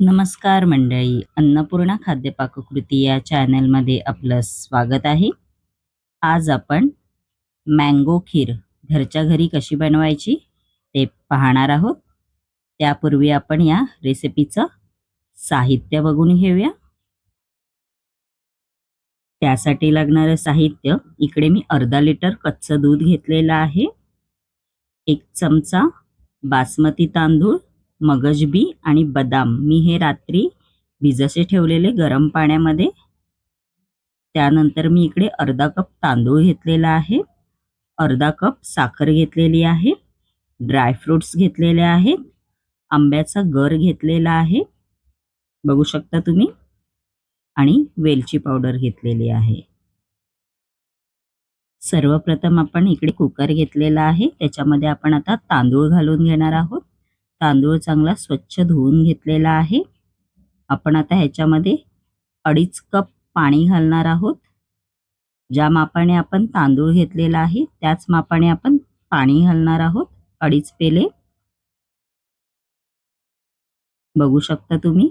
नमस्कार मंडळी अन्नपूर्णा खाद्य पाककृती या चॅनलमध्ये आपलं स्वागत आहे. आज आपण मँगो खीर घरच्या घरी कशी बनवायची ते पाहणार आहोत. त्यापूर्वी आपण या रेसिपीचं साहित्य बघून घेऊया. त्यासाठी लागणारं साहित्य इकडे मी अर्धा लिटर कच्चं दूध घेतलेलं आहे. एक चमचा बासमती तांदूळ मगजबी आणि बदाम. मी हे रात्री भिजसे ठेवलेले गरम पाण्यामध्ये. त्यानंतर मी इकडे अर्धा कप तांदूळ घेतलेला आहे. अर्धा कप साखर घेतलेली आहे. ड्रायफ्रुट्स घेतलेले आहेत. आंब्याचा गर घेतलेला आहे. बघू शकता तुम्ही. आणि वेलची पावडर घेतलेली आहे. सर्वप्रथम आपण इकडे कुकर घेतलेला आहे. त्याच्यामध्ये आपण आता तांदूळ घालून घेणार आहोत. तांदूळ चांगला स्वच्छ धुवून घेतलेला आहे. आपण आता ह्याच्यामध्ये अडीच कप पाणी घालणार आहोत. ज्या मापाने आपण तांदूळ घेतलेला आहे त्याच मापाने आपण पाणी घालणार आहोत. अडीच पेले. बघू शकता तुम्ही.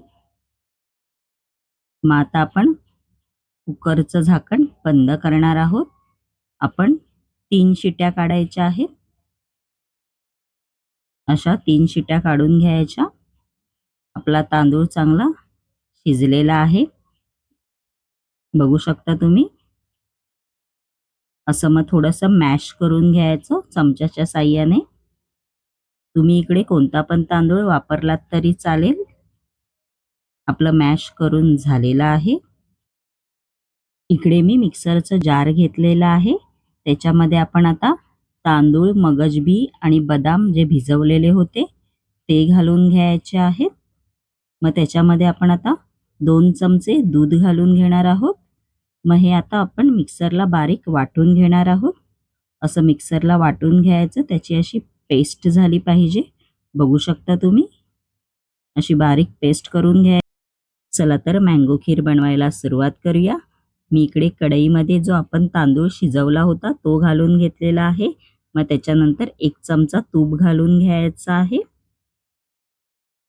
मग आता आपण कुकरचं झाकण बंद करणार आहोत. आपण तीन शिट्या काढायच्या आहेत. अशा तीन शिट्या काढून घ्यायच्या. आपला तांदूळ चांगला शिजलेला आहे. बघू शकता तुम्ही. असं मग थोडंसं मॅश करून घ्यायचं चमच्याच्या साह्याने. तुम्ही इकडे कोणता पण तांदूळ वापरलात तरी चालेल. आपलं मॅश करून झालेलं आहे. इकडे मी मिक्सरचं जार घेतलेलं आहे. त्याच्यामध्ये आपण आता तांदूळ मगजबी आणि बदाम जे भिजवलेले होते ते घालून घ्यायचे आहेत. मग त्याच्यामध्ये आपण आता दोन चमचे दूध घालून घेणार आहोत. मग हे आता आपण मिक्सरला बारीक वाटून घेणार आहोत. असं मिक्सरला वाटून घ्यायचं त्याची अशी पेस्ट झाली पाहिजे. बघू शकता तुम्ही? अशी बारीक पेस्ट करून घ्या. चला तर मँगो खीर बनवायला सुरुवात करूया. मी इकडे कढईमध्ये जो आपण तांदूळ शिजवला होता तो घालून घेतलेला आहे. मग त्याच्यानंतर एक चमचा तूप घालून घ्यायचा आहे.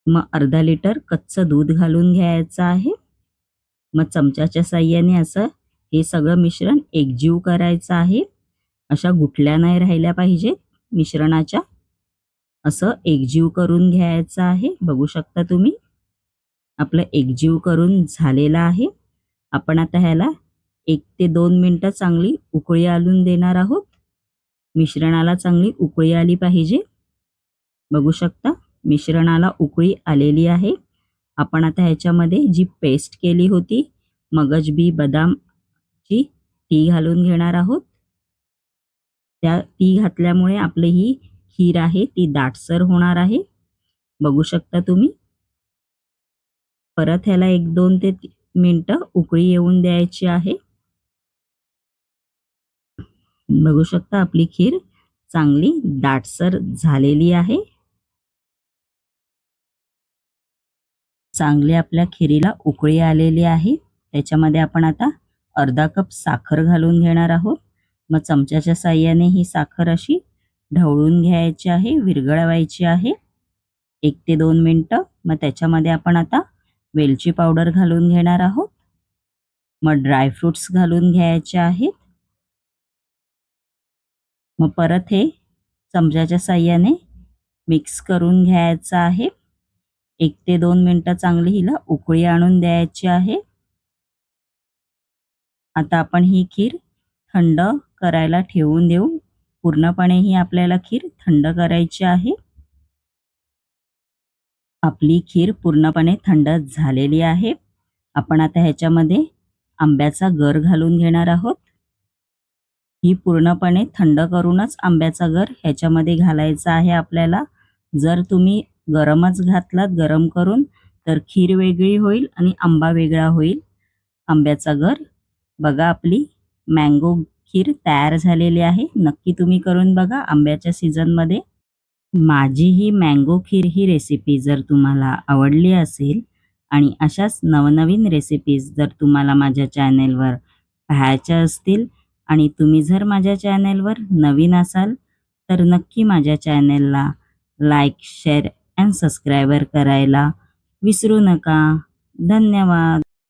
मग अर्धा लिटर कच्चं दूध घालून घ्यायचं आहे. मग चमच्याच्या साह्याने असं हे सगळं मिश्रण एकजीव करायचं आहे. अशा गुठल्या नाही राहिल्या पाहिजे मिश्रणाच्या. असं एकजीव करून घ्यायचं आहे. बघू शकता तुम्ही. आपलं एकजीव करून झालेलं आहे. आपण आता ह्याला एक ते दोन मिनटं चांगली उकळी आलून देणार आहोत. मिश्रणाला चांगली उकळी आली पाहिजे. बघू शकता मिश्रणाला उकळी आलेली आहे. आपण आता ह्याच्यामध्ये जी पेस्ट केली होती मगजबी बदामची ती घालून घेणार आहोत. त्या ती घातल्यामुळे आपली ही खीर आहे ती दाटसर होणार आहे. बघू शकता तुम्ही. परत ह्याला एक दोन ते मिनटं उकळी येऊन द्यायची आहे. बघू शकता आपली खीर चांगली दाटसर झालेली आहे. चांगली आपल्या खिरीला उकळी आलेली आहे. त्याच्यामध्ये आपण आता अर्धा कप साखर घालून घेणार आहोत. मग चमच्याच्या साह्याने ही साखर अशी ढवळून घ्यायची आहे विरघळवायची आहे. एक ते दोन मिनटं. मग त्याच्यामध्ये आपण आता वेलची पावडर घालून घेणार आहोत. मग ड्रायफ्रुट्स घालून घ्यायचे आहेत. मग परत हे चमच्याच्या साह्याने मिक्स करून घ्यायचं आहे. एक ते दोन मिनटं चांगली हिला उकळी आणून द्यायची आहे. आता आपण ही खीर थंड करायला ठेवून देऊ. पूर्णपणे ही आपल्याला खीर थंड करायची आहे. आपली खीर पूर्णपणे थंड झालेली आहे. आपण आता ह्याच्यामध्ये आंब्याचा गर घालून घेणार आहोत. ही पूर्णपणे थंड करूनच आंब्याचा गर ह्याच्यामध्ये घालायचा आहे आपल्याला. जर तुम्ही गरमच घातलात गरम करून तर खीर वेगळी होईल आणि आंबा वेगळा होईल. आंब्याचा गर बघा आपली मँगो खीर तयार झालेली आहे. नक्की तुम्ही करून बघा आंब्याच्या सीझनमध्ये माझी ही मँगो खीर ही रेसिपी जर तुम्हाला आवडली असेल आणि अशाच नवनवीन रेसिपीज जर तुम्हाला माझ्या चॅनेलवर पाहायच्या असतील आणि तुम्ही जर माझ्या चॅनेलवर नवीन असाल तर नक्की माझ्या चॅनेलला लाईक शेअर अँड सबस्क्रायबर करायला विसरू नका. धन्यवाद.